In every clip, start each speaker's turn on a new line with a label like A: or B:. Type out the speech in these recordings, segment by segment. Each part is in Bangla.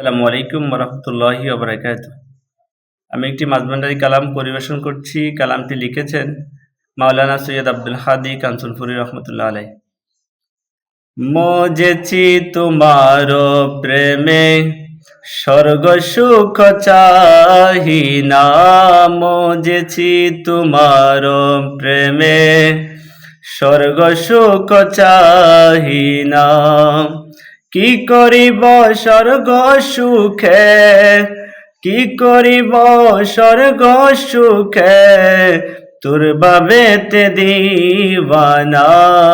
A: আসসালামু আলাইকুম রহমতুল্লাহি ওবরাকাত আমি একটি মাঝবান্ডারি কালাম পরিবেশন করছি। কালামটি লিখেছেন মাওলানা সৈয়দ আব্দুল হাদি কাঞ্চনপুরি রহমতুল্লাহ আলাই মজেছি তোমার প্রেমে স্বর্গ সুখ চাহি না। মজেছি তোমার প্রেমে স্বর্গ সুখ চাহি না। কি করিব স্বর্গ সুখে? কি করিব স্বর্গ সুখে? তোর বাবেতে দিবানা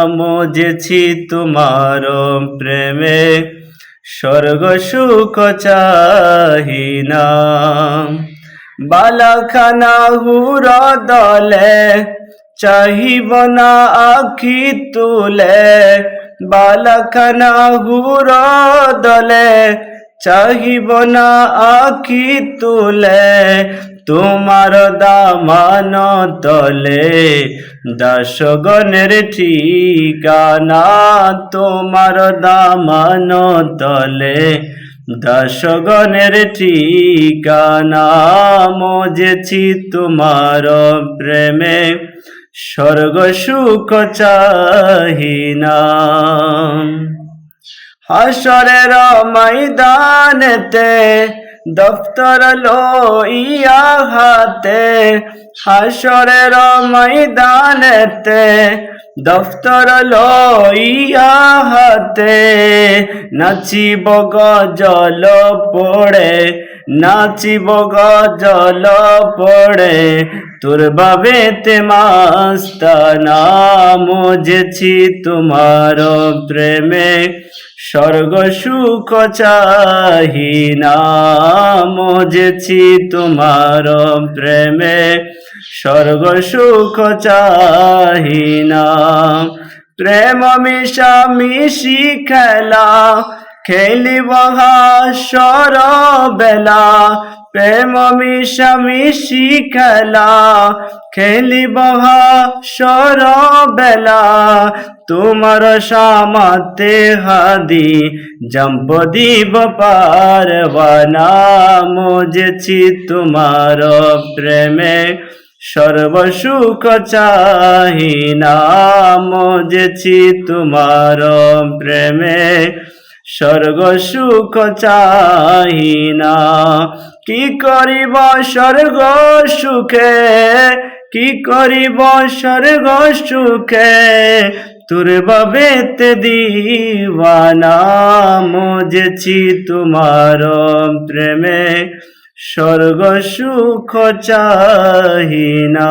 A: মজেছি তোমার প্রেমে। স্বর্গ সুখ চাহি না। বালাখানা হুর দলে, চাহিব না আখি তুলে। বালাখানা হুর দলে চাহিব না আখি তুলে। তোমার দামান তলে দাসগণের ঠিকানা, তোমার দামান তলে দাসগণের ঠিকানা। মজেছি তোমার প্রেমে স্বর্গ সুখ চাহিনা হাসরের ময়দানেতে দফতর লইয়া হাতে, হাসরের ময়দানেতে দফতর লইয়া হাতে, নাচিব গজল পড়ে, নাচিব গজল পড়ে তোর বাবেতে মাস্তানা মজেছি তোমার প্রেমে। স্বর্গ সুখ চাহি না মজেছি তোমার প্রেমে। স্বর্গ সুখ চাহি না প্রেম মিশা মিশি খেলা, খেলিব হাসর বেলা। প্রেম মিশা মিশি খেলা, খেলিব হাসর বেলা তোমার সামাতে হাদি, জম্প দিব পারবানা মজেছি তোমার প্রেমে সর্বসুখ চাহিনা। মজেছি তোমার প্রেমে স্বর্গ সুখ চাহিনা। কি করিব স্বর্গ সুখে? কি করিব স্বর্গ সুখে? তোর বাবেত দিওয়ানা মজেছি তোমার প্রেমে। স্বর্গ সুখ চাহিনা।